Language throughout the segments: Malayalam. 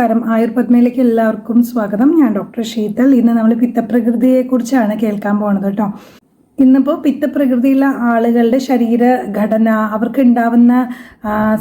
നമസ്കാരം. ആയുർപത്മയിലേക്ക് എല്ലാവർക്കും സ്വാഗതം. ഞാൻ ഡോക്ടർ ശീതൽ. ഇന്ന് നമ്മൾ പിത്തപ്രകൃതിയെക്കുറിച്ചാണ് കേൾക്കാൻ പോണത് കേട്ടോ. ഇന്നിപ്പോൾ പിത്തപ്രകൃതിയിലുള്ള ആളുകളുടെ ശരീരഘടന അവർക്ക് ഉണ്ടാവുന്ന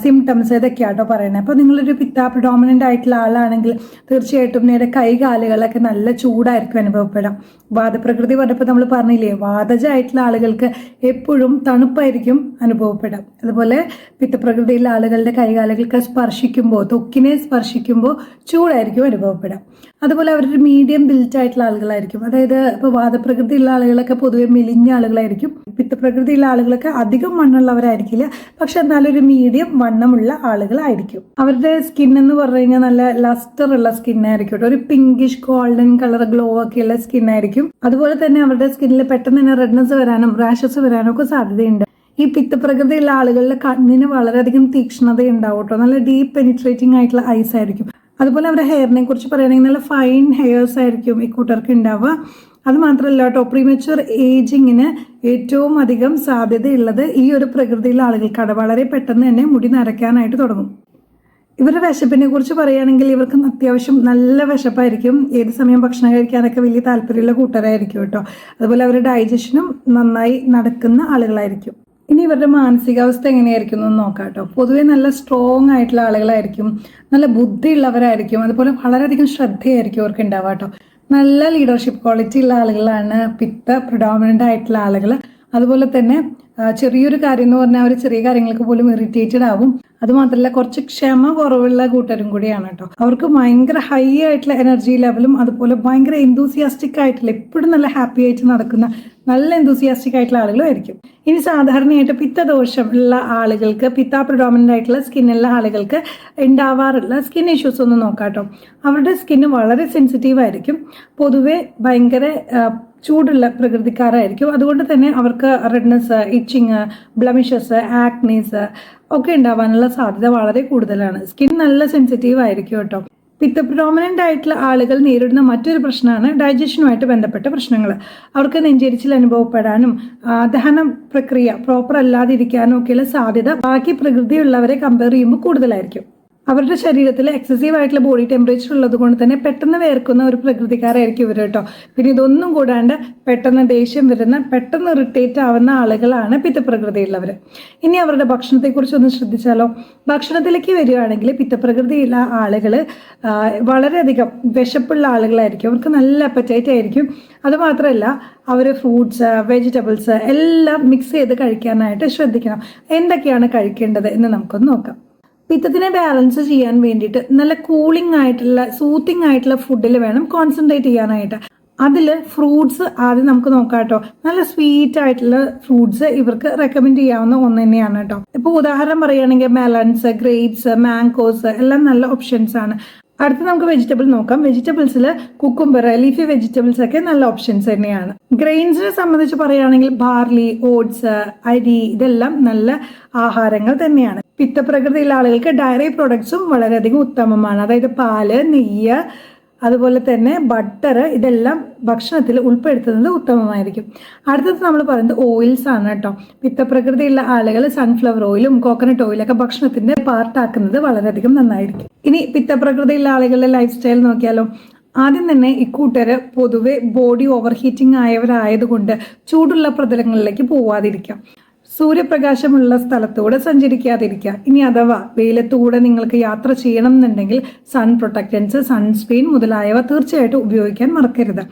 സിംറ്റംസ് ഇതൊക്കെയാട്ടോ പറയുന്നത്. അപ്പോൾ നിങ്ങളൊരു പിത്ത പ്രിഡോമിനന്റ് ആയിട്ടുള്ള ആളാണെങ്കിൽ തീർച്ചയായിട്ടും നേരെ കൈകാലുകളൊക്കെ നല്ല ചൂടായിരിക്കും അനുഭവപ്പെടാം. വാദപ്രകൃതി പറഞ്ഞപ്പോൾ നമ്മൾ പറഞ്ഞില്ലേ വാതജമായിട്ടുള്ള ആളുകൾക്ക് എപ്പോഴും തണുപ്പായിരിക്കും അനുഭവപ്പെടാം. അതുപോലെ പിത്തപ്രകൃതിയിലുള്ള ആളുകളുടെ കൈകാലുകൾക്ക് സ്പർശിക്കുമ്പോൾ തൊക്കിനെ സ്പർശിക്കുമ്പോൾ ചൂടായിരിക്കും അനുഭവപ്പെടാം. അതുപോലെ അവരൊരു മീഡിയം ബിൽറ്റ് ആയിട്ടുള്ള ആളുകളായിരിക്കും. അതായത് ഇപ്പോൾ വാദപ്രകൃതിയുള്ള ആളുകളൊക്കെ പൊതുവെ മെലിഞ്ഞ ആളുകളായിരിക്കും. പിത്തപ്രകൃതിയുള്ള ആളുകളൊക്കെ അധികം വണ്ണുള്ളവരായിരിക്കില്ല പക്ഷെ എന്നാലും ഒരു മീഡിയം വണ്ണമുള്ള ആളുകളായിരിക്കും. അവരുടെ സ്കിൻ എന്ന് പറഞ്ഞു കഴിഞ്ഞാൽ നല്ല ലസ്റ്റർ ഉള്ള സ്കിൻ ആയിരിക്കും. ഒരു പിങ്കിഷ് ഗോൾഡൻ കളർ ഗ്ലോ ഒക്കെ ഉള്ള സ്കിൻ ആയിരിക്കും. അതുപോലെ തന്നെ അവരുടെ സ്കിന്നിൽ പെട്ടെന്ന് തന്നെ റെഡ്നെസ് വരാനും റാഷസ് വരാനും ഒക്കെ സാധ്യതയുണ്ട്. ഈ പിത്തപ്രകൃതിയുള്ള ആളുകളുടെ കണ്ണിന് വളരെയധികം തീക്ഷ്ണത ഉണ്ടാവും കേട്ടോ. നല്ല ഡീപ്പ് പെനിട്രേറ്റിംഗ് ആയിട്ടുള്ള ഐസ് ആയിരിക്കും. അതുപോലെ അവരുടെ ഹെയറിനെ കുറിച്ച് പറയുകയാണെങ്കിൽ നല്ല ഫൈൻ ഹെയർസ് ആയിരിക്കും ഈ കൂട്ടർക്ക് ഉണ്ടാവുക. അത് മാത്രമല്ല കേട്ടോ പ്രീമച്വർ ഏജിങ്ങിന് ഏറ്റവും അധികം സാധ്യതയുള്ളത് ഈ ഒരു പ്രകൃതിയിലെ ആളുകൾക്കാണ് വളരെ പെട്ടെന്ന് തന്നെ മുടി നരയ്ക്കാനായിട്ട് തുടങ്ങും. ഇവരുടെ വിശപ്പിനെ കുറിച്ച് പറയുകയാണെങ്കിൽ ഇവർക്ക് അത്യാവശ്യം നല്ല വിശപ്പായിരിക്കും. ഏത് സമയം ഭക്ഷണം കഴിക്കാനൊക്കെ വലിയ താല്പര്യമുള്ള കൂട്ടരായിരിക്കും കേട്ടോ. അതുപോലെ അവരുടെ ഡൈജഷനും നന്നായി നടക്കുന്ന ആളുകളായിരിക്കും. ഇനി ഇവരുടെ മാനസികാവസ്ഥ എങ്ങനെയായിരിക്കും എന്ന് നോക്കാം കേട്ടോ പൊതുവേ നല്ല സ്ട്രോങ് ആയിട്ടുള്ള ആളുകളായിരിക്കും നല്ല ബുദ്ധിയുള്ളവരായിരിക്കും അതുപോലെ വളരെയധികം ശ്രദ്ധയായിരിക്കും അവർക്ക് ഉണ്ടാവുക കേട്ടോ നല്ല ലീഡർഷിപ്പ് ക്വാളിറ്റി ഉള്ള ആളുകളാണ് പിത്ത പ്രിഡോമിനന്റ് ആയിട്ടുള്ള ആളുകൾ അതുപോലെ തന്നെ ചെറിയൊരു കാര്യം എന്ന് പറഞ്ഞാൽ അവർ ചെറിയ കാര്യങ്ങൾക്ക് പോലും ഇറിറ്റേറ്റഡ് ആവും. അത് മാത്രമല്ല കുറച്ച് ക്ഷമ കുറവുള്ള കൂട്ടരും കൂടിയാണ് കേട്ടോ. അവർക്ക് ഭയങ്കര ഹൈ ആയിട്ടുള്ള എനർജി ലെവലും അതുപോലെ ഭയങ്കര എന്തൂസിയാസ്റ്റിക് ആയിട്ടുള്ള എപ്പോഴും നല്ല ഹാപ്പി ആയിട്ട് നടക്കുന്ന നല്ല എന്തൂസിയാസ്റ്റിക് ആയിട്ടുള്ള ആളുകളും ആയിരിക്കും. ഇനി സാധാരണയായിട്ട് പിത്തദോഷം ഉള്ള ആളുകൾക്ക് പിത്ത പ്രിഡോമിനന്റ് ആയിട്ടുള്ള സ്കിന്നുള്ള ആളുകൾക്ക് ഉണ്ടാവാറുള്ള സ്കിൻ ഇഷ്യൂസ് ഒന്ന് നോക്കാം കേട്ടോ. അവരുടെ സ്കിന്ന് വളരെ സെൻസിറ്റീവ് ആയിരിക്കും. പൊതുവെ ഭയങ്കര ചൂടുള്ള പ്രകൃതിക്കാരായിരിക്കും. അതുകൊണ്ട് തന്നെ അവർക്ക് റെഡ്നെസ് ഇച്ചിങ് ബ്ലമിഷസ് ആക്നീസ് ഒക്കെ ഉണ്ടാവാനുള്ള സാധ്യത വളരെ കൂടുതലാണ്. സ്കിൻ നല്ല സെൻസിറ്റീവ് ആയിരിക്കും കേട്ടോ. പിത്ത പ്രോമനന്റ് ആയിട്ടുള്ള ആളുകൾ നേരിടുന്ന മറ്റൊരു പ്രശ്നമാണ് ഡൈജഷനുമായിട്ട് ബന്ധപ്പെട്ട പ്രശ്നങ്ങൾ. അവർക്ക് നെഞ്ചരിച്ചിൽ അനുഭവപ്പെടാനും ദഹന പ്രക്രിയ പ്രോപ്പർ അല്ലാതിരിക്കാനും ഒക്കെയുള്ള സാധ്യത. ബാക്കി പ്രകൃതിയുള്ളവരെ കമ്പയർ ചെയ്യുമ്പോൾ കൂടുതലായിരിക്കും. അവരുടെ ശരീരത്തിൽ എക്സസീവ് ആയിട്ടുള്ള ബോഡി ടെമ്പറേച്ചർ ഉള്ളത് കൊണ്ട് തന്നെ പെട്ടെന്ന് വേർക്കുന്ന ഒരു പ്രകൃതിക്കാരായിരിക്കും ഇവർ കേട്ടോ. പിന്നെ ഇതൊന്നും കൂടാണ്ട് പെട്ടെന്ന് ദേഷ്യം വരുന്ന പെട്ടെന്ന് ഇറിറ്റേറ്റ് ആവുന്ന ആളുകളാണ് പിത്തപ്രകൃതിയുള്ളവർ ഇനി അവരുടെ ഭക്ഷണത്തെക്കുറിച്ച് ഒന്ന് ശ്രദ്ധിച്ചാലോ? ഭക്ഷണത്തിലേക്ക് വരികയാണെങ്കിൽ പിത്തപ്രകൃതിയുള്ള ആളുകൾ വളരെയധികം വിശപ്പുള്ള ആളുകളായിരിക്കും. അവർക്ക് നല്ല അപ്പറ്റൈറ്റ് ആയിരിക്കും. അതുമാത്രമല്ല അവർ ഫ്രൂട്ട്സ് വെജിറ്റബിൾസ് എല്ലാം മിക്സ് ചെയ്ത് കഴിക്കാനായിട്ട് ശ്രദ്ധിക്കണം. എന്തൊക്കെയാണ് കഴിക്കേണ്ടത് എന്ന് നമുക്കൊന്ന് നോക്കാം. പിത്തത്തിനെ ബാലൻസ് ചെയ്യാൻ വേണ്ടിയിട്ട് നല്ല കൂളിംഗ് ആയിട്ടുള്ള സൂത്തിങ് ആയിട്ടുള്ള ഫുഡിൽ വേണം കോൺസെൻട്രേറ്റ് ചെയ്യാനായിട്ട്. അതിൽ ഫ്രൂട്ട്സ് ആദ്യം നമുക്ക് നോക്കാം കേട്ടോ നല്ല സ്വീറ്റ് ആയിട്ടുള്ള ഫ്രൂട്ട്സ് ഇവർക്ക് റെക്കമെൻഡ് ചെയ്യാവുന്ന ഒന്ന് തന്നെയാണ് കേട്ടോ ഇപ്പോൾ ഉദാഹരണം പറയുകയാണെങ്കിൽ മെലൺസ് ഗ്രേപ്സ് മാങ്കോസ് എല്ലാം നല്ല ഓപ്ഷൻസ് ആണ്. അടുത്ത് നമുക്ക് വെജിറ്റബിൾ നോക്കാം. വെജിറ്റബിൾസിൽ കുക്കുംബർ ലീഫി വെജിറ്റബിൾസ് ഒക്കെ നല്ല ഓപ്ഷൻസ് തന്നെയാണ്. ഗ്രെയിൻസിനെ സംബന്ധിച്ച് പറയുകയാണെങ്കിൽ ബാർലി ഓട്സ് അരി ഇതെല്ലാം നല്ല ആഹാരങ്ങൾ തന്നെയാണ്. പിത്തപ്രകൃതിയിലുള്ള ആളുകൾക്ക് ഡയറി പ്രോഡക്ട്സും വളരെയധികം ഉത്തമമാണ്. അതായത് പാൽ നെയ്യ് അതുപോലെ തന്നെ ബട്ടർ ഇതെല്ലാം ഭക്ഷണത്തിൽ ഉൾപ്പെടുത്തുന്നത് ഉത്തമമായിരിക്കും. അടുത്തത് നമ്മൾ പറയുന്നത് ഓയിൽസ് ആണ് കേട്ടോ. പിത്തപ്രകൃതിയുള്ള ആളുകൾ സൺഫ്ലവർ ഓയിലും കോക്കനട്ട് ഓയിലൊക്കെ ഭക്ഷണത്തിന്റെ പാർട്ടാക്കുന്നത് വളരെയധികം നന്നായിരിക്കും. ഇനി പിത്തപ്രകൃതിയുള്ള ആളുകളുടെ ലൈഫ് സ്റ്റൈൽ നോക്കിയാലോ. ആദ്യം തന്നെ ഇക്കൂട്ടര് പൊതുവെ ബോഡി ഓവർ ഹീറ്റിംഗ് ആയവരായതുകൊണ്ട് ചൂടുള്ള പ്രതലങ്ങളിലേക്ക് പോവാതിരിക്കാം. സൂര്യപ്രകാശമുള്ള സ്ഥലത്തൂടെ സഞ്ചരിക്കാതിരിക്കുക. ഇനി അഥവാ വെയിലത്തൂടെ നിങ്ങൾക്ക് യാത്ര ചെയ്യണം എന്നുണ്ടെങ്കിൽ സൺ പ്രൊട്ടക്റ്റൻസ് സൺസ്ക്രീൻ മുതലായവ തീർച്ചയായിട്ടും ഉപയോഗിക്കാൻ മറക്കരുത്.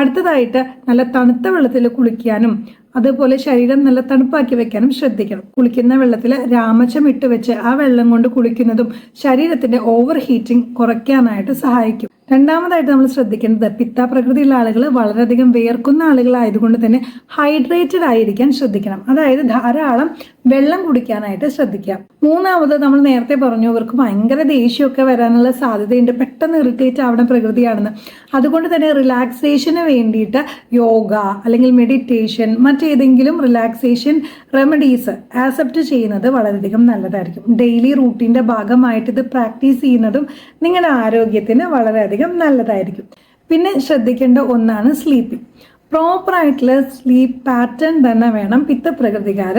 അടുത്തതായിട്ട് നല്ല തണുത്ത വെള്ളത്തിൽ കുളിക്കാനും അതുപോലെ ശരീരം നല്ല തണുപ്പാക്കി വെക്കാനും ശ്രദ്ധിക്കണം. കുളിക്കുന്ന വെള്ളത്തിൽ രാമച്ചം ഇട്ട് വെച്ച് ആ വെള്ളം കൊണ്ട് കുളിക്കുന്നതും ശരീരത്തിന്റെ ഓവർ ഹീറ്റിംഗ് കുറയ്ക്കാനായിട്ട് സഹായിക്കും. രണ്ടാമതായിട്ട് നമ്മൾ ശ്രദ്ധിക്കേണ്ടത് പിത്ത പ്രകൃതിയുള്ള ആളുകൾ വളരെയധികം വിയർക്കുന്ന ആളുകളായതുകൊണ്ട് തന്നെ ഹൈഡ്രേറ്റഡ് ആയിരിക്കാൻ ശ്രദ്ധിക്കണം. അതായത് ധാരാളം വെള്ളം കുടിക്കാനായിട്ട് ശ്രദ്ധിക്കാം മൂന്നാമത് നമ്മൾ നേരത്തെ പറഞ്ഞു ഇവർക്ക് ഭയങ്കര ദേഷ്യമൊക്കെ വരാനുള്ള സാധ്യതയുണ്ട്. പെട്ടെന്ന് ഇറിറ്റേറ്റ് ആവുന്ന പ്രകൃതിയാണെന്ന്. അതുകൊണ്ട് തന്നെ റിലാക്സേഷന് വേണ്ടിയിട്ട് യോഗ അല്ലെങ്കിൽ മെഡിറ്റേഷൻ മറ്റേതെങ്കിലും റിലാക്സേഷൻ റെമഡീസ് ആക്സെപ്റ്റ് ചെയ്യുന്നത് വളരെയധികം നല്ലതായിരിക്കും. ഡെയിലി റൂട്ടീന്റെ ഭാഗമായിട്ട് ഇത് പ്രാക്ടീസ് ചെയ്യുന്നതും നിങ്ങളുടെ ആരോഗ്യത്തിന് വളരെയധികം നല്ലതായിരിക്കും. പിന്നെ ശ്രദ്ധിക്കേണ്ട ഒന്നാണ് സ്ലീപ്പിംഗ് പ്രോപ്പറായിട്ടുള്ള സ്ലീപ്പ് പാറ്റേൺ തന്നെ വേണം പിത്തപ്രകൃതിക്കാർ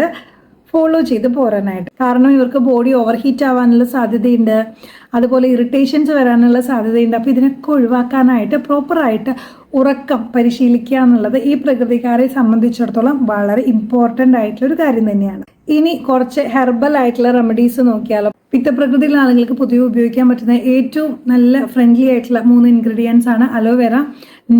ഫോളോ ചെയ്ത് പോരാനായിട്ട്. കാരണം ഇവർക്ക് ബോഡി ഓവർ ഹീറ്റ് ആവാനുള്ള സാധ്യതയുണ്ട്. അതുപോലെ ഇറിറ്റേഷൻസ് വരാനുള്ള സാധ്യതയുണ്ട്. അപ്പോൾ ഇതിനൊക്കെ ഒഴിവാക്കാനായിട്ട് പ്രോപ്പറായിട്ട് ഉറക്കം പരിശീലിക്കുക എന്നുള്ളത് ഈ പ്രകൃതിക്കാരെ സംബന്ധിച്ചിടത്തോളം വളരെ ഇമ്പോർട്ടന്റ് ആയിട്ടുള്ള ഒരു കാര്യം തന്നെയാണ്. ഇനി കുറച്ച് ഹെർബൽ ആയിട്ടുള്ള റെമഡീസ് നോക്കിയാലോ. പിത്തപ്രകൃതിയിലുള്ള ആളുകൾക്ക് പൊതുവെ ഉപയോഗിക്കാൻ പറ്റുന്ന ഏറ്റവും നല്ല ഫ്രണ്ട്ലി ആയിട്ടുള്ള മൂന്ന് ഇൻഗ്രീഡിയൻസ് ആണ് aloe vera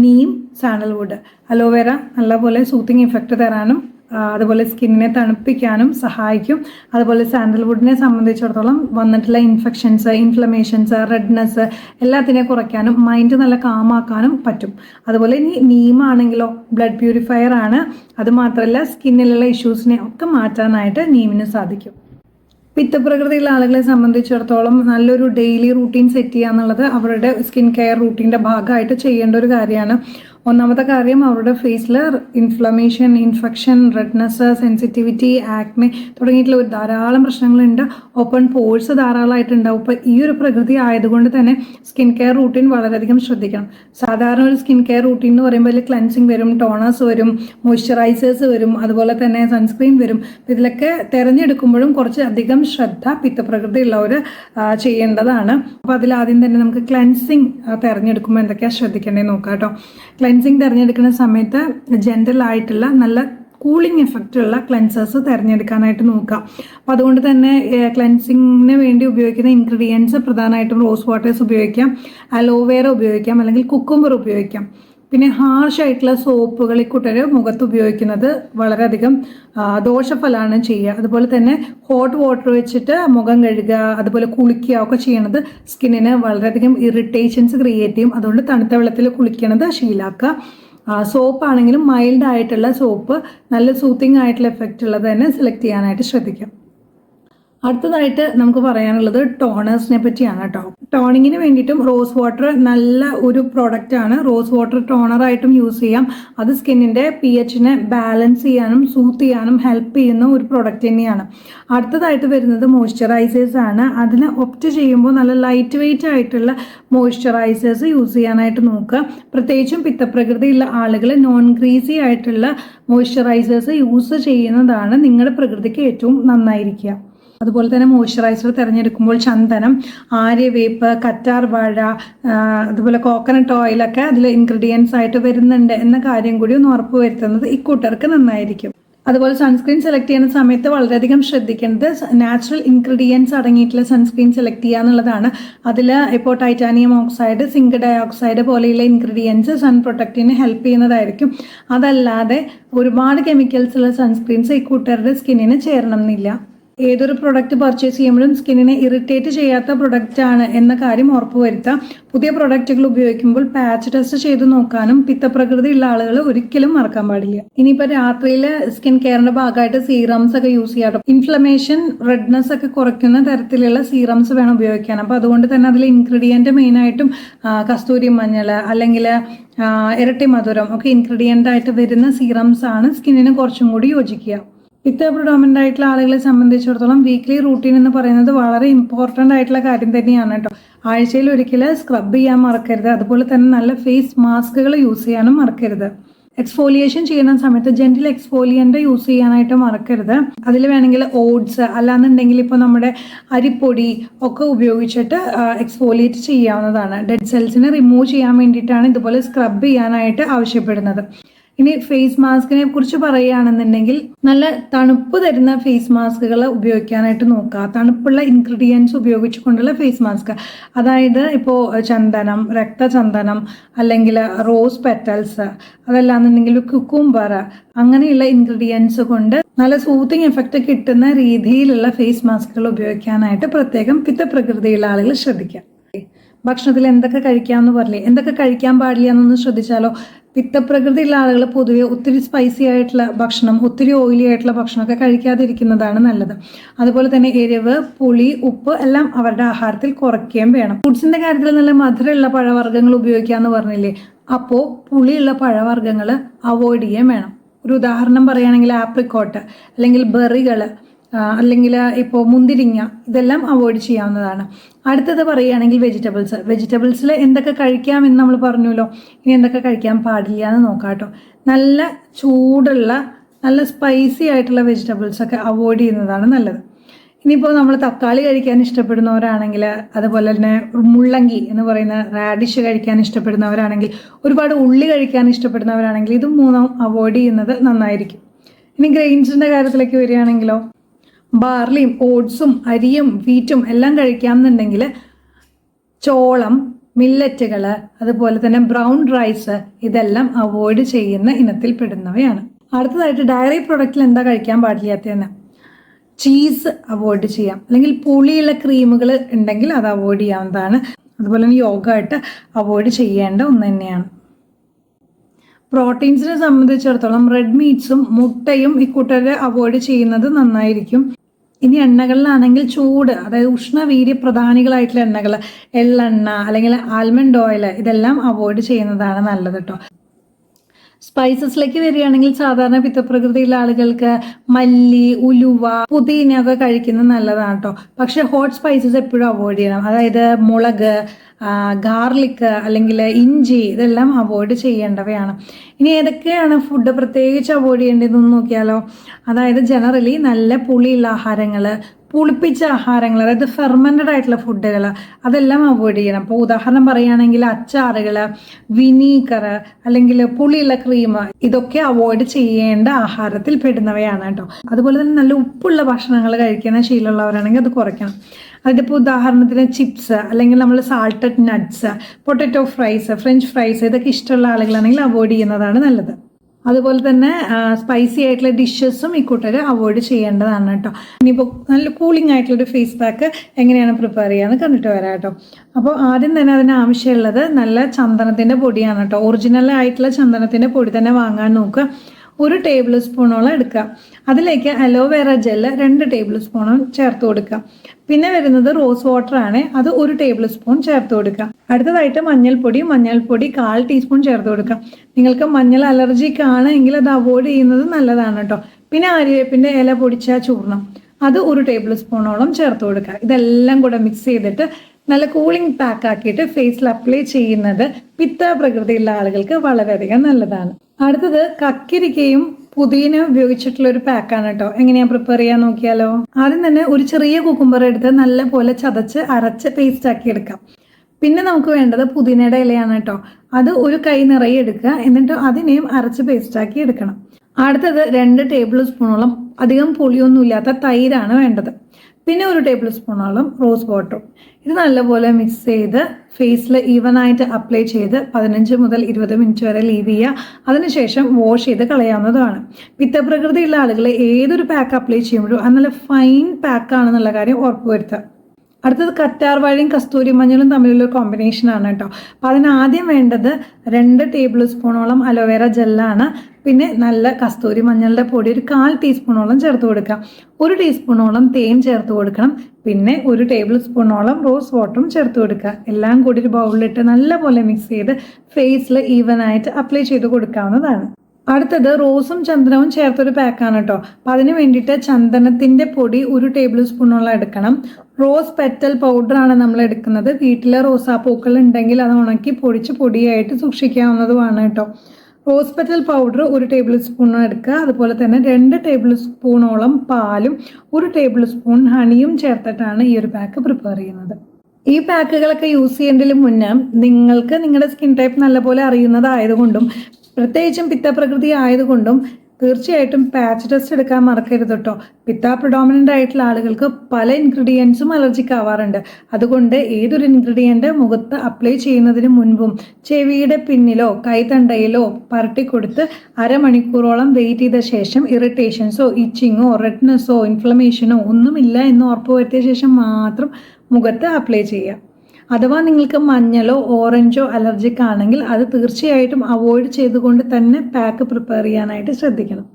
neem sandalwood aloe vera നല്ലപോലെ സൂത്തിങ് ഇഫക്റ്റ് തരാനും അതുപോലെ സ്കിന്നിനെ തണുപ്പിക്കാനും സഹായിക്കും. അതുപോലെ സാൻഡൽവുഡിനെ സംബന്ധിച്ചിടത്തോളം വന്നിട്ടുള്ള ഇൻഫെക്ഷൻസ് ഇൻഫ്ലമേഷൻസ് റെഡ്നെസ് എല്ലാത്തിനെ കുറയ്ക്കാനും മൈൻഡ് നല്ല കാമാക്കാനും പറ്റും. അതുപോലെ ഇനി നീമാണെങ്കിലോ ബ്ലഡ് പ്യൂരിഫയർ ആണ്. അതുമാത്രമല്ല സ്കിന്നിലുള്ള ഇഷ്യൂസിനെ ഒക്കെ മാറ്റാനായിട്ട് നീമിന് സാധിക്കും. പിത്തപ്രകൃതിയുള്ള ആളുകളെ സംബന്ധിച്ചിടത്തോളം നല്ലൊരു ഡെയിലി റൂട്ടീൻ സെറ്റ് ചെയ്യുക എന്നുള്ളത് അവരുടെ സ്കിൻ കെയർ റൂട്ടീന്റെ ഭാഗമായിട്ട് ചെയ്യേണ്ട ഒരു കാര്യമാണ്. ഒന്നാമത്തെ കാര്യം അവരുടെ ഫേസിൽ inflammation infection redness sensitivity acne തുടങ്ങിയിട്ടുള്ള ധാരാളം പ്രശ്നങ്ങളുണ്ട്. ഓപ്പൺ പോഴ്സ് ധാരാളമായിട്ടുണ്ടാവും. അപ്പോൾ ഈ ഒരു പ്രകൃതി ആയതുകൊണ്ട് തന്നെ സ്കിൻ കെയർ റൂട്ടീൻ വളരെയധികം ശ്രദ്ധിക്കണം. സാധാരണ ഒരു സ്കിൻ കെയർ റൂട്ടീൻ എന്ന് പറയുമ്പോൾ ക്ലൻസിങ് വരും ടോണേഴ്സ് വരും മോയ്സ്ചറൈസേഴ്സ് വരും അതുപോലെ തന്നെ സൺസ്ക്രീൻ വരും. ഇതിലൊക്കെ തിരഞ്ഞെടുക്കുമ്പോഴും കുറച്ച് അധികം ശ്രദ്ധ പിത്തപ്രകൃതി ഉള്ളവർ ചെയ്യേണ്ടതാണ്. അപ്പോൾ അതിലാദ്യം തന്നെ നമുക്ക് ക്ലൻസിങ് തിരഞ്ഞെടുക്കുമ്പോൾ എന്തൊക്കെയാണ് ശ്രദ്ധിക്കേണ്ടത് നോക്കാം കേട്ടോ. ക്ലൻസിങ് തിരഞ്ഞെടുക്കുന്ന സമയത്ത് ജെൻറൽ ആയിട്ടുള്ള നല്ല കൂളിംഗ് എഫക്റ്റ് ഉള്ള ക്ലെൻസേഴ്സ് തിരഞ്ഞെടുക്കാനായിട്ട് നോക്കുക. അപ്പോൾ അതുകൊണ്ട് തന്നെ ക്ലെൻസിങ്ങിന് വേണ്ടി ഉപയോഗിക്കുന്ന ഇൻഗ്രീഡിയൻസ് പ്രധാനമായിട്ടും റോസ് വാട്ടേഴ്സ് ഉപയോഗിക്കാം അലോവേറ ഉപയോഗിക്കാം അല്ലെങ്കിൽ കുക്കുംബർ ഉപയോഗിക്കാം. പിന്നെ ഹാർഷ് ആയിട്ടുള്ള സോപ്പുകൾ ഇക്കൂട്ടർ കൂട്ടർ മുഖത്ത് ഉപയോഗിക്കുന്നത് വളരെയധികം ദോഷഫലമാണ് ചെയ്യുക. അതുപോലെ തന്നെ ഹോട്ട് വാട്ടർ വെച്ചിട്ട് മുഖം കഴുകുക അതുപോലെ കുളിക്കുക ഒക്കെ ചെയ്യണത് സ്കിന്നിന് വളരെയധികം ഇറിറ്റേഷൻസ് ക്രിയേറ്റ് ചെയ്യും. അതുകൊണ്ട് തണുത്ത വെള്ളത്തിൽ കുളിക്കണത് ശീലാക്കുക. സോപ്പ് ആണെങ്കിലും മൈൽഡ് ആയിട്ടുള്ള സോപ്പ് നല്ല സൂത്തിങ് ആയിട്ടുള്ള എഫക്റ്റ് ഉള്ളത് തന്നെ സെലക്ട് ചെയ്യാനായിട്ട് ശ്രദ്ധിക്കാം അടുത്തതായിട്ട് നമുക്ക് പറയാനുള്ളത് ടോണേഴ്സിനെ പറ്റിയാണ് കേട്ടോ ടോണിങ്ങിന് വേണ്ടിയിട്ടും റോസ് വാട്ടർ നല്ല ഒരു പ്രോഡക്റ്റ് ആണ്. റോസ് വാട്ടർ ടോണർ ആയിട്ടും യൂസ് ചെയ്യാം. അത് സ്കിന്നിന്റെ പി എച്ചിനെ ബാലൻസ് ചെയ്യാനും സൂത്ത് ചെയ്യാനും ഹെൽപ്പ് ചെയ്യുന്ന ഒരു പ്രോഡക്റ്റ് തന്നെയാണ്. അടുത്തതായിട്ട് വരുന്നത് മോയ്സ്ചറൈസേഴ്സ് ആണ്. അതിന് ഒപ്റ്റ് ചെയ്യുമ്പോൾ നല്ല ലൈറ്റ് വെയിറ്റ് ആയിട്ടുള്ള മോയ്സ്ചറൈസേഴ്സ് യൂസ് ചെയ്യാനായിട്ട് നോക്കുക. പ്രത്യേകിച്ചും പിത്തപ്രകൃതിയുള്ള ആളുകൾ നോൺ ഗ്രീസി ആയിട്ടുള്ള മോയ്സ്ചറൈസേഴ്സ് യൂസ് ചെയ്യുന്നതാണ് നിങ്ങളുടെ പ്രകൃതിക്ക് ഏറ്റവും നന്നായിരിക്കുക. അതുപോലെ തന്നെ മോയ്സ്ചറൈസർ തിരഞ്ഞെടുക്കുമ്പോൾ ചന്ദനം ആര്യവേപ്പ് കറ്റാർ വാഴ അതുപോലെ കോക്കനട്ട് ഓയിലൊക്കെ അതിൽ ഇൻഗ്രീഡിയൻസ് ആയിട്ട് വരുന്നുണ്ട് എന്ന കാര്യം കൂടി ഒന്ന് ഉറപ്പ് വരുത്തുന്നത് ഇക്കൂട്ടർക്ക് നന്നായിരിക്കും. അതുപോലെ സൺസ്ക്രീൻ സെലക്ട് ചെയ്യുന്ന സമയത്ത് വളരെയധികം ശ്രദ്ധിക്കേണ്ടത് നാച്ചുറൽ ഇൻഗ്രീഡിയൻസ് അടങ്ങിയിട്ടുള്ള സൺസ്ക്രീൻ സെലക്ട് ചെയ്യുക എന്നുള്ളതാണ്. അതിൽ ഇപ്പോൾ ടൈറ്റാനിയം ഓക്സൈഡ് സിങ്ക് ഡയോക്സൈഡ് പോലെയുള്ള ഇൻഗ്രീഡിയൻസ് സൺ പ്രൊട്ടക്റ്റിന് ഹെൽപ്പ് ചെയ്യുന്നതായിരിക്കും. അതല്ലാതെ ഒരുപാട് കെമിക്കൽസ് ഉള്ള സൺസ്ക്രീൻസ് ഈ കൂട്ടരുടെ സ്കിന്നിന് ചേരണം എന്നില്ല ഏതൊരു പ്രൊഡക്റ്റ് പർച്ചേസ് ചെയ്യുമ്പോഴും സ്കിന്നിനെ ഇറിറ്റേറ്റ് ചെയ്യാത്ത പ്രൊഡക്റ്റ് ആണ് എന്ന കാര്യം ഉറപ്പുവരുത്താം പുതിയ പ്രൊഡക്റ്റുകൾ ഉപയോഗിക്കുമ്പോൾ പാച്ച് ടെസ്റ്റ് ചെയ്ത് നോക്കാനും പിത്തപ്രകൃതി ഉള്ള ആളുകൾ ഒരിക്കലും മറക്കാൻ പാടില്ല. ഇനിയിപ്പോൾ രാത്രിയിൽ സ്കിൻ കെയറിന്റെ ഭാഗമായിട്ട് സീറംസ് ഒക്കെ യൂസ് ചെയ്യാം ഇൻഫ്ലമേഷൻ റെഡ്നെസ് ഒക്കെ കുറയ്ക്കുന്ന തരത്തിലുള്ള സീറംസ് വേണം ഉപയോഗിക്കാൻ. അപ്പോൾ അതുകൊണ്ട് തന്നെ അതിൽ ഇൻഗ്രീഡിയന്റ് മെയിനായിട്ടും കസ്തൂരി മഞ്ഞൾ അല്ലെങ്കിൽ ഇരട്ടി മധുരം ഒക്കെ ഇൻഗ്രീഡിയന്റ് ആയിട്ട് വരുന്ന സീറംസ് ആണ് സ്കിന്നിന് കുറച്ചും കൂടി യോജിക്കുക. പിത്ത പ്രൊഡോമിനന്റ് ആയിട്ടുള്ള ആളുകളെ സംബന്ധിച്ചിടത്തോളം വീക്ക്ലി റൂട്ടീൻ എന്ന് പറയുന്നത് വളരെ ഇമ്പോർട്ടന്റ് ആയിട്ടുള്ള കാര്യം തന്നെയാണ് കേട്ടോ. ആഴ്ചയിൽ ഒരിക്കൽ സ്ക്രബ് ചെയ്യാൻ മറക്കരുത്. അതുപോലെ തന്നെ നല്ല ഫേസ് മാസ്കുകൾ യൂസ് ചെയ്യാനും മറക്കരുത്. എക്സ്ഫോലിയേഷൻ ചെയ്യുന്ന സമയത്ത് ജെന്റിൽ എക്സ്ഫോലിയന്റ് യൂസ് ചെയ്യാനായിട്ട് മറക്കരുത്. അതിൽ വേണമെങ്കിൽ ഓട്സ് അല്ലാന്നുണ്ടെങ്കിൽ ഇപ്പോൾ നമ്മുടെ അരിപ്പൊടി ഒക്കെ ഉപയോഗിച്ചിട്ട് എക്സ്ഫോലിയേറ്റ് ചെയ്യാവുന്നതാണ്. ഡെഡ് സെൽസിനെ റിമൂവ് ചെയ്യാൻ വേണ്ടിയിട്ടാണ് ഇതുപോലെ സ്ക്രബ് ചെയ്യാനായിട്ട് ആവശ്യപ്പെടുന്നത്. ഇനി ഫേസ് മാസ്കിനെ കുറിച്ച് പറയുകയാണെന്നുണ്ടെങ്കിൽ നല്ല തണുപ്പ് തരുന്ന ഫേസ് മാസ്കുകൾ ഉപയോഗിക്കാനായിട്ട് നോക്കുക. തണുപ്പുള്ള ഇൻഗ്രീഡിയൻസ് ഉപയോഗിച്ചുകൊണ്ടുള്ള ഫേസ് മാസ്ക് അതായത് ഇപ്പോൾ ചന്ദനം രക്തചന്ദനം അല്ലെങ്കിൽ റോസ് പെറ്റൽസ് അതല്ലാന്നുണ്ടെങ്കിൽ കുക്കുംബർ അങ്ങനെയുള്ള ഇൻഗ്രീഡിയൻസ് കൊണ്ട് നല്ല സൂത്തിങ് എഫക്റ്റ് കിട്ടുന്ന രീതിയിലുള്ള ഫേസ് മാസ്കുകൾ ഉപയോഗിക്കാനായിട്ട് പ്രത്യേകം പിത്തപ്രകൃതിയുള്ള ആളുകൾ ശ്രദ്ധിക്കാം ഭക്ഷണത്തിൽ എന്തൊക്കെ കഴിക്കാമെന്ന് പറഞ്ഞില്ലേ? എന്തൊക്കെ കഴിക്കാൻ പാടില്ല എന്നൊന്ന് ശ്രദ്ധിച്ചാലോ? പിത്തപ്രകൃതിയുള്ള ആളുകൾ പൊതുവെ ഒത്തിരി സ്പൈസി ആയിട്ടുള്ള ഭക്ഷണം ഒത്തിരി ഓയിലി ആയിട്ടുള്ള ഭക്ഷണമൊക്കെ കഴിക്കാതിരിക്കുന്നതാണ് നല്ലത്. അതുപോലെ തന്നെ എരിവ് പുളി ഉപ്പ് എല്ലാം അവരുടെ ആഹാരത്തിൽ കുറയ്ക്കുകയും വേണം. ഫുഡ്സിന്റെ കാര്യത്തിൽ നല്ല മധുരമുള്ള പഴവർഗങ്ങൾ ഉപയോഗിക്കാന്ന് പറഞ്ഞില്ലേ? അപ്പോൾ പുളിയുള്ള പഴവർഗങ്ങൾ അവോയ്ഡ് ചെയ്യുകയും വേണം. ഒരു ഉദാഹരണം പറയുകയാണെങ്കിൽ ആപ്രിക്കോട്ട് അല്ലെങ്കിൽ ബെറികൾ അല്ലെങ്കിൽ ഇപ്പോൾ മുന്തിരിങ്ങ ഇതെല്ലാം അവോയ്ഡ് ചെയ്യാവുന്നതാണ്. അടുത്തത് പറയുകയാണെങ്കിൽ വെജിറ്റബിൾസ്. വെജിറ്റബിൾസിൽ എന്തൊക്കെ കഴിക്കാം എന്ന് നമ്മൾ പറഞ്ഞല്ലോ ഇനി എന്തൊക്കെ കഴിക്കാൻ പാടില്ല എന്ന് നോക്കാം കേട്ടോ. നല്ല ചൂടുള്ള നല്ല സ്പൈസി ആയിട്ടുള്ള വെജിറ്റബിൾസ് ഒക്കെ അവോയ്ഡ് ചെയ്യുന്നതാണ് നല്ലത്. ഇനിയിപ്പോൾ നമ്മൾ തക്കാളി കഴിക്കാൻ ഇഷ്ടപ്പെടുന്നവരാണെങ്കിൽ അതുപോലെ തന്നെ മുള്ളങ്കി എന്ന് പറയുന്ന റാഡിഷ് കഴിക്കാൻ ഇഷ്ടപ്പെടുന്നവരാണെങ്കിൽ ഒരുപാട് ഉള്ളി കഴിക്കാൻ ഇഷ്ടപ്പെടുന്നവരാണെങ്കിൽ ഇതും മൂന്നും അവോയ്ഡ് ചെയ്യുന്നത് നന്നായിരിക്കും. ഇനി ഗ്രെയിൻസിന്റെ കാര്യത്തിലേക്ക് വരികയാണെങ്കിലോ? ബാർലിയും ഓട്സും അരിയും വീറ്റും എല്ലാം കഴിക്കാമെന്നുണ്ടെങ്കിൽ ചോളം മില്ലറ്റുകൾ അതുപോലെ തന്നെ ബ്രൗൺ റൈസ് ഇതെല്ലാം അവോയ്ഡ് ചെയ്യുന്ന ഇനത്തിൽ പെടുന്നവയാണ് അടുത്തതായിട്ട് ഡയറി പ്രൊഡക്റ്റിൽ എന്താ കഴിക്കാൻ പാടില്ലാത്തതെന്ന്? ചീസ് അവോയ്ഡ് ചെയ്യാം. അല്ലെങ്കിൽ പുളിയുള്ള ക്രീമുകൾ ഉണ്ടെങ്കിൽ അത് അവോയ്ഡ് ചെയ്യാവുന്നതാണ്. അതുപോലെ തന്നെ യോഗായിട്ട് അവോയ്ഡ് ചെയ്യേണ്ട ഒന്ന് തന്നെയാണ്. പ്രോട്ടീൻസിനെ സംബന്ധിച്ചിടത്തോളം റെഡ് മീറ്റ്സും മുട്ടയും ഇക്കൂട്ടരെ അവോയ്ഡ് ചെയ്യുന്നത് നന്നായിരിക്കും. ഇനി എണ്ണകളിലാണെങ്കിൽ ചൂട് അതായത് ഉഷ്ണവീര്യ പ്രധാനികളായിട്ടുള്ള എണ്ണകൾ എള്ളെണ്ണ അല്ലെങ്കിൽ ആൽമണ്ട് ഓയിൽ ഇതെല്ലാം അവോയ്ഡ് ചെയ്യുന്നതാണ് നല്ലത് കേട്ടോ സ്പൈസസിലേക്ക് വരികയാണെങ്കിൽ സാധാരണ പിത്തപ്രകൃതിയിലെ ആളുകൾക്ക് മല്ലി ഉലുവ പുതിന ഒക്കെ കഴിക്കുന്നത് നല്ലതാണ് കേട്ടോ പക്ഷെ ഹോട്ട് സ്പൈസസ് എപ്പോഴും അവോയ്ഡ് ചെയ്യണം. അതായത് മുളക് ഗാർലിക് അല്ലെങ്കിൽ ഇഞ്ചി ഇതെല്ലാം അവോയ്ഡ് ചെയ്യേണ്ടവയാണ്. ഇനി ഏതൊക്കെയാണ് ഫുഡ് പ്രത്യേകിച്ച് അവോയ്ഡ് ചെയ്യേണ്ടതെന്ന് നോക്കിയാലോ? അതായത് ജനറലി നല്ല പുളിയുള്ള ആഹാരങ്ങൾ പുളിപ്പിച്ച ആഹാരങ്ങൾ അതായത് ഫെർമെന്റഡ് ആയിട്ടുള്ള ഫുഡുകൾ അതെല്ലാം അവോയ്ഡ് ചെയ്യണം. അപ്പോൾ ഉദാഹരണം പറയുകയാണെങ്കിൽ അച്ചാറുകൾ വിനീഗർ അല്ലെങ്കിൽ പുളിയുള്ള ക്രീം ഇതൊക്കെ അവോയ്ഡ് ചെയ്യേണ്ട ആഹാരത്തിൽ പെടുന്നവയാണ് കേട്ടോ. അതുപോലെ തന്നെ നല്ല ഉപ്പുള്ള ഭക്ഷണങ്ങൾ കഴിക്കുന്ന ശീലമുള്ളവരാണെങ്കിൽ അത് കുറയ്ക്കണം. അതിപ്പോൾ ഉദാഹരണത്തിന് ചിപ്സ് അല്ലെങ്കിൽ നമ്മൾ salted nuts potato fries French fries ഇതൊക്കെ ഇഷ്ടമുള്ള ആളുകളാണെങ്കിൽ അവോയ്ഡ് ചെയ്യുന്നതാണ് നല്ലത്. അതുപോലെ തന്നെ സ്പൈസി ആയിട്ടുള്ള ഡിഷസും ഇക്കൂട്ടർ അവോയ്ഡ് ചെയ്യേണ്ടതാണ് കേട്ടോ. ഇനിയിപ്പോൾ നല്ല കൂളിംഗ് ആയിട്ടുള്ള ഒരു ഫേസ് പാക്ക് എങ്ങനെയാണ് പ്രിപ്പയർ ചെയ്യാന്ന് കണ്ടിട്ട് വരാം കേട്ടോ. അപ്പോൾ ആദ്യം തന്നെ അതിന് ആവശ്യമുള്ളത് നല്ല ചന്ദനത്തിന്റെ പൊടിയാണ് കേട്ടോ. ഒറിജിനൽ ആയിട്ടുള്ള ചന്ദനത്തിന്റെ പൊടി തന്നെ വാങ്ങാൻ നോക്കുക. ഒരു ടേബിൾ സ്പൂണോളം എടുക്കുക. അതിലേക്ക് അലോവേറ ജെല്ല് രണ്ട് ടേബിൾ സ്പൂണും ചേർത്ത് കൊടുക്കുക. പിന്നെ വരുന്നത് റോസ് വാട്ടർ ആണ്. അത് ഒരു ടേബിൾ സ്പൂൺ ചേർത്ത് കൊടുക്കുക. അടുത്തതായിട്ട് മഞ്ഞൾപ്പൊടി മഞ്ഞൾപ്പൊടി കാൽ ടീസ്പൂൺ ചേർത്ത് കൊടുക്കുക. നിങ്ങൾക്ക് മഞ്ഞൾ അലർജിക്ക് ആണ് എങ്കിൽ അത് അവോയ്ഡ് ചെയ്യുന്നത് നല്ലതാണ് കേട്ടോ. പിന്നെ ആര്യവേപ്പിന്റെ ഇല പൊടിച്ച ചൂർണം അത് ഒരു ടേബിൾ സ്പൂണോളം ചേർത്ത് കൊടുക്കുക. ഇതെല്ലാം കൂടെ മിക്സ് ചെയ്തിട്ട് നല്ല കൂളിംഗ് പാക്ക് ആക്കിയിട്ട് ഫേസിൽ അപ്ലൈ ചെയ്യുന്നത് പിത്ത പ്രകൃതിയുള്ള ആളുകൾക്ക് വളരെയധികം നല്ലതാണ്. അടുത്തത് കക്കിരിക്കയും പുതിന ഉപയോഗിച്ചിട്ടുള്ള ഒരു പാക്കാണ് കേട്ടോ എങ്ങനെയാ പ്രിപ്പയർ ചെയ്യാൻ നോക്കിയാലോ? ആദ്യം തന്നെ ഒരു ചെറിയ കുക്കുംബർ എടുത്ത് നല്ല പോലെ ചതച്ച് അരച്ച് പേസ്റ്റ് ആക്കി എടുക്കാം. പിന്നെ നമുക്ക് വേണ്ടത് പുതിനയുടെ ഇലയാണ് കേട്ടോ അത് ഒരു കൈ നിറയെ എടുക്കുക എന്നിട്ട് അതിനെയും അരച്ച് പേസ്റ്റ് ആക്കി എടുക്കണം. അടുത്തത് രണ്ട് ടേബിൾ സ്പൂണോളം അധികം പുളിയൊന്നുമില്ലാത്ത തൈരാണ് വേണ്ടത്. പിന്നെ ഒരു ടേബിൾ സ്പൂണോളം റോസ് വാട്ടറും ഇത് നല്ലപോലെ മിക്സ് ചെയ്ത് ഫേസിൽ ഈവൻ ആയിട്ട് അപ്ലൈ ചെയ്ത് പതിനഞ്ച് മുതൽ ഇരുപത് മിനിറ്റ് വരെ ലീവ് ചെയ്യുക. അതിനുശേഷം വാഷ് ചെയ്ത് കളയാവുന്നതാണ്. പിത്തപ്രകൃതിയുള്ള ആളുകൾ ഏതൊരു പാക്ക് അപ്ലൈ ചെയ്യുമ്പോഴും അത് നല്ല ഫൈൻ പാക്കാണെന്നുള്ള കാര്യം ഉറപ്പുവരുത്തുക അടുത്തത് കറ്റാർ വാഴയും കസ്തൂരി മഞ്ഞളും തമ്മിലുള്ള ആണ് കേട്ടോ. അപ്പോൾ അതിനാദ്യം വേണ്ടത് രണ്ട് ടേബിൾ സ്പൂണോളം അലോവേറ ജെല്ലാണ് പിന്നെ നല്ല കസ്തൂരി മഞ്ഞളുടെ പൊടി ഒരു കാൽ ടീസ്പൂണോളം ചേർത്ത് കൊടുക്കുക. ഒരു ടീസ്പൂണോളം തേൻ ചേർത്ത് കൊടുക്കണം. പിന്നെ ഒരു ടേബിൾ സ്പൂണോളം റോസ് വാട്ടറും ചേർത്ത് കൊടുക്കുക. എല്ലാം കൂടി ഒരു ബൗളിലിട്ട് നല്ലപോലെ മിക്സ് ചെയ്ത് ഫേസിൽ ഈവൻ ആയിട്ട് അപ്ലൈ ചെയ്ത് കൊടുക്കാവുന്നതാണ്. അടുത്തത് റോസും ചന്ദനവും ചേർത്തൊരു പാക്കാണ് കേട്ടോ. അപ്പം അതിന് വേണ്ടിയിട്ട് ചന്ദനത്തിന്റെ പൊടി ഒരു ടേബിൾ സ്പൂണോളം എടുക്കണം. റോസ് പെറ്റൽ പൗഡറാണ് നമ്മൾ എടുക്കുന്നത്. വീട്ടിലെ റോസാപ്പൂക്കൾ ഉണ്ടെങ്കിൽ അത് ഉണക്കി പൊടിച്ച് പൊടിയായിട്ട് സൂക്ഷിക്കാവുന്നതുമാണ് കേട്ടോ. റോസ് പെറ്റൽ പൗഡർ ഒരു ടേബിൾ സ്പൂൺ എടുക്കുക. അതുപോലെ തന്നെ രണ്ട് ടേബിൾ സ്പൂണോളം പാലും ഒരു ടേബിൾ സ്പൂൺ ഹണിയും ചേർത്തിട്ടാണ് ഈ ഒരു പാക്ക് പ്രിപ്പയർ ചെയ്യുന്നത്. ഈ പാക്കുകളൊക്കെ യൂസ് ചെയ്യേണ്ടതിന് മുന്നേ നിങ്ങൾക്ക് നിങ്ങളുടെ സ്കിൻ ടൈപ്പ് നല്ലപോലെ അറിയുന്നതായതുകൊണ്ടും പ്രത്യേകിച്ചും പിത്തപ്രകൃതി ആയതുകൊണ്ടും തീർച്ചയായിട്ടും പാച്ച് ടെസ്റ്റ് എടുക്കാൻ മറക്കരുത് കേട്ടോ പിത്ത പ്രൊഡോമിനന്റ് ആയിട്ടുള്ള ആളുകൾക്ക് പല ഇൻഗ്രീഡിയൻസും അലർജിക്ക് ആവാറുണ്ട്. അതുകൊണ്ട് ഏതൊരു ഇൻഗ്രീഡിയന്റ് മുഖത്ത് അപ്ലൈ ചെയ്യുന്നതിന് മുൻപും ചെവിയുടെ പിന്നിലോ കൈത്തണ്ടയിലോ കൊടുത്ത് അരമണിക്കൂറോളം വെയിറ്റ് ചെയ്ത ശേഷം ഇറിറ്റേഷൻസോ ഇച്ചിങ്ങോ റെഡ്നെസ്സോ ഇൻഫ്ലമേഷനോ ഒന്നുമില്ല എന്ന് ഉറപ്പുവരുത്തിയ ശേഷം മാത്രം മുഖത്ത് അപ്ലൈ ചെയ്യുക. അഥവാ നിങ്ങൾക്ക് മഞ്ഞളോ ഓറഞ്ചോ അലർജിക് ആണെങ്കിൽ അത് തീർച്ചയായിട്ടും അവോയ്ഡ് ചെയ്തുകൊണ്ട് തന്നെ പാക്ക് പ്രിപ്പയർ ചെയ്യാനായിട്ട് ശ്രദ്ധിക്കണം.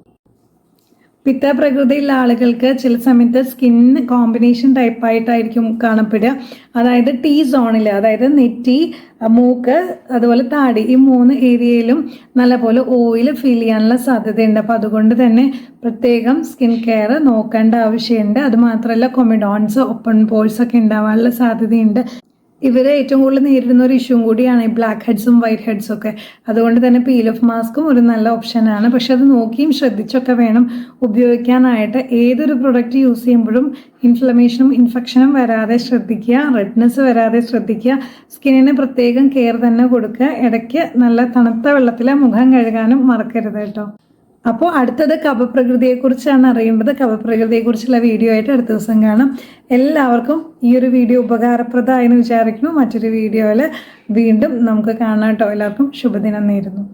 പിത്ത പ്രകൃതിയുള്ള ആളുകൾക്ക് ചില സമയത്ത് സ്കിൻ കോമ്പിനേഷൻ ടൈപ്പായിട്ടായിരിക്കും കാണപ്പെടുക. അതായത് ടീ സോണിൽ അതായത് നെറ്റി മൂക്ക് അതുപോലെ താടി ഈ മൂന്ന് ഏരിയയിലും നല്ലപോലെ ഓയിൽ ഫീൽ ചെയ്യാനുള്ള സാധ്യതയുണ്ട്. അപ്പോൾ അതുകൊണ്ട് തന്നെ പ്രത്യേകം സ്കിൻ കെയർ നോക്കേണ്ട ആവശ്യമുണ്ട്. അതുമാത്രമല്ല കൊമിഡോൺസ് ഓപ്പൺ പോൾസ് ഒക്കെ ഉണ്ടാവാനുള്ള സാധ്യതയുണ്ട്. ഇവർ ഏറ്റവും കൂടുതൽ നേരിടുന്ന ഒരു ഇഷ്യൂ കൂടിയാണ് ഈ ബ്ലാക്ക് ഹെഡ്സും വൈറ്റ് ഹെഡ്സും ഒക്കെ. അതുകൊണ്ട് തന്നെ പീൽ ഓഫ് മാസ്കും ഒരു നല്ല ഓപ്ഷനാണ് പക്ഷെ അത് നോക്കിയും ശ്രദ്ധിച്ചൊക്കെ വേണം ഉപയോഗിക്കാനായിട്ട്. ഏതൊരു പ്രൊഡക്റ്റ് യൂസ് ചെയ്യുമ്പോഴും ഇൻഫ്ലമേഷനും ഇൻഫെക്ഷനും വരാതെ ശ്രദ്ധിക്കുക റെഡ്നെസ് വരാതെ ശ്രദ്ധിക്കുക സ്കിന്നിന് പ്രത്യേകം കെയർ തന്നെ കൊടുക്കുക ഇടയ്ക്ക് നല്ല തണുത്ത വെള്ളത്തിൽ മുഖം കഴുകാനും മറക്കരുത് കേട്ടോ. അപ്പോൾ അടുത്തത് കപപ്രകൃതിയെക്കുറിച്ചാണ് അറിയേണ്ടത്. കപപ്രകൃതിയെക്കുറിച്ചുള്ള വീഡിയോ ആയിട്ട് അടുത്ത ദിവസം കാണാം. എല്ലാവർക്കും ഈ ഒരു വീഡിയോ ഉപകാരപ്രദമായെന്ന് വിചാരിക്കുന്നു. മറ്റൊരു വീഡിയോയിൽ വീണ്ടും നമുക്ക് കാണാം കേട്ടോ. എല്ലാവർക്കും ശുഭദിനം നേരുന്നു.